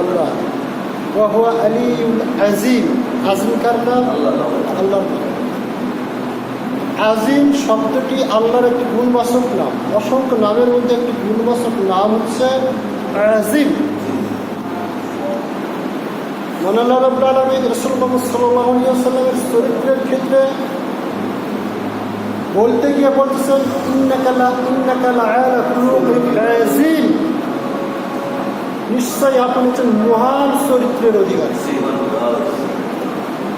আল্লাহ ওয়াহুয়া আলিউল আজিম আজিম কার নাম? আজিম শব্দটি আল্লাহর একটি গুণবাচক নাম। অসংখ্য নামের মধ্যে একটি গুণবাচক নাম হচ্ছে আজিম মনাল্লাহ রব্বুল আলমিন রসুল সাল্লাল্লাহু চরিত্রের ক্ষেত্রে বলতে গিয়ে বলতেছেন ইন্নাকালা ইন্নাকালা আজিম নিশ্চয়ই আপনি হচ্ছেন মহান চরিত্রের অধিকারী।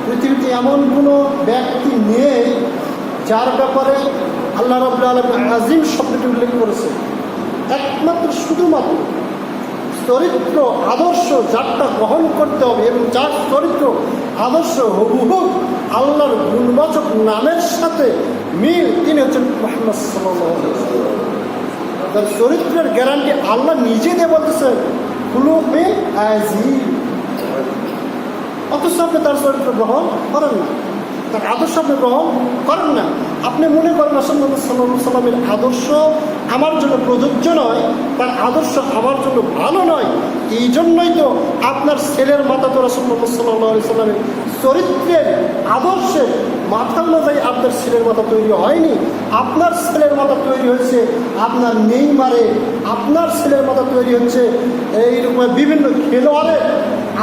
পৃথিবীতে এমন কোনো ব্যক্তি নেই যার ব্যাপারে আল্লাহ রবুল্লা আলম আজিম শব্দটি উল্লেখ করেছে একমাত্র শুধুমাত্র চরিত্র, আদর্শ যারটা গ্রহণ করতে হবে এবং যার চরিত্র, আদর্শ হুবহু আল্লাহর গুণবাচক নামের সাথে মিল, তিনি হচ্ছেন মোহাম্মদ তার চরিত্রের গ্যারান্টি আল্লাহ নিজে দিয়ে বলতেছেন কুলুবে আজিম। অথচ আপনি তার চরিত্র গ্রহণ করেন না। তার আদর্শ আপনি গ্রহণ করেন না। আপনি মনে করেন রসল্লাহ সাল্লাহ সাল্লামের আদর্শ আমার জন্য প্রযোজ্য নয়, তার আদর্শ আমার জন্য ভালো নয়, এই জন্যই তো আপনার ছেলের মাথা তো রসল্লাহ সাল্লাহ সাল্লামের চরিত্রের আদর্শে মাথা অনুযায়ী আপনার ছেলের মাথা তৈরি হয়নি, আপনার ছেলের মাথা তৈরি হয়েছে আপনার নেইমারে, আপনার ছেলের মাথা তৈরি হচ্ছে এইরকম বিভিন্ন খেলোয়াড়ের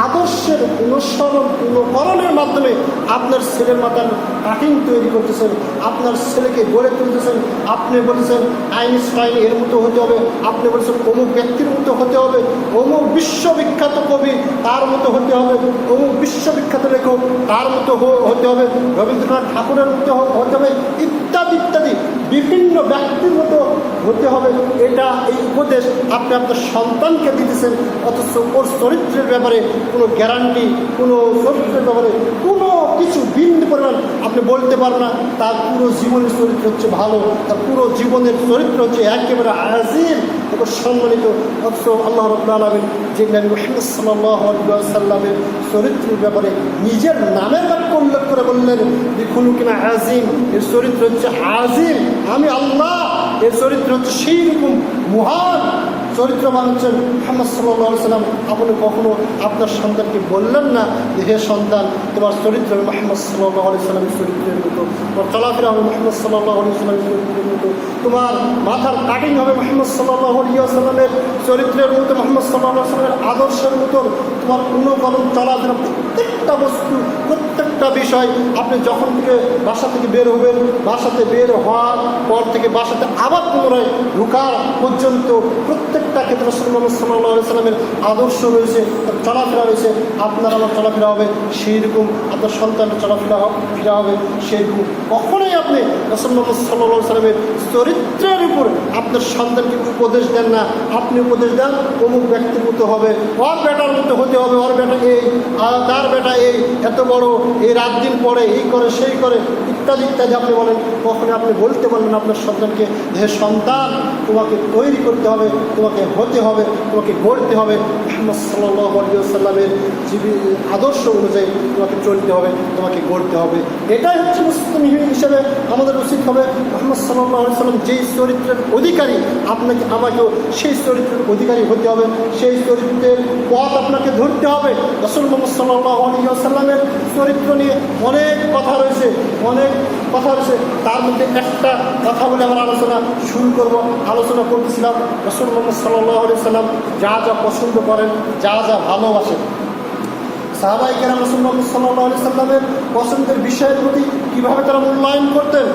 আদর্শের অনুসরণ অনুকরণের মাধ্যমে আপনার ছেলের মাথার কাটিং তৈরি করতেছেন, আপনার ছেলেকে গড়ে তুলতেছেন। আপনি বলেছেন আইনস্টাইন এর মতো হতে হবে। আপনি বলেছেন অমুক ব্যক্তির মতো হতে হবে। অমুক বিশ্ববিখ্যাত কবি তার মতো হতে হবে। অমুক বিশ্ববিখ্যাত লেখক তার মতো হতে হবে। রবীন্দ্রনাথ ঠাকুরের মতো হতে হবে। ইত্যাদি ইত্যাদি। বিভিন্ন ব্যক্তির মতো হতে হবে। এটা এই উপদেশ আপনি আপনার সন্তানকে দিতেছেন, অথচ ওর চরিত্রের ব্যাপারে কোনো গ্যারান্টি কোনো চরিত্রের ব্যাপারে কোনো কিছু বিন্দু পরিমাণ আপনি বলতে পারবেন না। তার পুরো জীবনের চরিত্র হচ্ছে ভালো, তার পুরো জীবনের চরিত্র হচ্ছে একেবারে আজিম এবং সম্মানিত অথচ আল্লাহ রব্লা আলমিন, যে নবী মোহাম্মদ সাল্লাহ সাল্লামের চরিত্রের ব্যাপারে নিজের নামের বাক্য উল্লেখ করে বললেন দেখুন কিনা আজিম, এর চরিত্র হচ্ছে আজিম। আমি আল্লাহ, এর চরিত্র হচ্ছে সেই রকম মহান চরিত্রবান হচ্ছেন মোহাম্মদ সাল্লাম। আপনি কখনো আপনার সন্তানকে বললেন না যে, হে সন্তান, তোমার চরিত্র হবে মোহাম্মদ সাল্লাহ আলি সাল্লামের চরিত্রের মতো। তোমার চলাফেরা হবে মোহাম্মদ সাল্লাহ আলি সাল্লামের চরিত্রের মতো। তোমার মাথার কাটিং হবে মোহাম্মদ সাল্লাহ চরিত্রের মতো, মোহাম্মদ সাল্লাহ সাল্লামের আদর্শের মতো। তোমার কোনো অনুকরণ চলাফেরা, প্রত্যেকটা বস্তু প্রত্যেকটা বিষয়, আপনি যখন থেকে বাসা থেকে বের হবেন, বাসাতে বের হওয়ার পর থেকে বাসাতে আবার পুনরায় ঢুকার পর্যন্ত প্রত্যেকটা ক্ষেত্রে সাল্লাহ সাল্লাহ সাল্লামের আদর্শ রয়েছে। চলাফেরা রয়েছে, আপনার আমার চলাফেরা হবে সেই রকম আপনার সন্তানের চলাফেরা ফেরা হবে সেই রকম কখনোই আপনি রসল্লাহ সাল্লাহ সাল্লামের চরিত্রের উপর আপনার সন্তানকে উপদেশ দেন না। আপনি উপদেশ দেন, অমুক ব্যক্তির মতো হবে, ওর বেটার মতো হতে হবে, ওর বেটা এই তার বেটা এই, এত বড়, এই রাত দিন পরে এই করে, সেই করে, ইত্যাদি ইত্যাদি আপনি বলেন। কখনো আপনি বলতে পারবেন আপনার সন্তানকে যে, সন্তান, তোমাকে তৈরি করতে হবে, তোমাকে হতে হবে, তোমাকে গড়তে হবে। মোহাম্মদ সাল্লাহ সাল্লামের জীবী আদর্শ অনুযায়ী তোমাকে চলতে হবে, তোমাকে গড়তে হবে। এটাই হচ্ছে মুসলিম হিসেবে আমাদের উচিত হবে। মোহাম্মদ সাল্লাহ সাল্লাম যেই চরিত্রের অধিকারী, আপনাকে, আমাকেও সেই চরিত্রের অধিকারী হতে হবে। সেই চরিত্রের পথ আপনাকে ধরতে হবে। রসুল মোহাম্মদ সাল্লাহ চরিত্র নিয়ে অনেক কথা রয়েছে, অনেক কথা রয়েছে। তার মধ্যে একটা কথা বলে আমরা আলোচনা শুরু করব, আলোচনা করতেছিলাম রসুল মোহাম্মদ সাল্লাহ সাল্লাম যা যা পছন্দ করেন, যা যা ভালোবাসেন। সাহাবাই রসুল মোহাম্মদ সাল্লাহ সাল্লামের পছন্দের বিষয়ের প্রতি কীভাবে তারা মূল্যায়ন করতেন?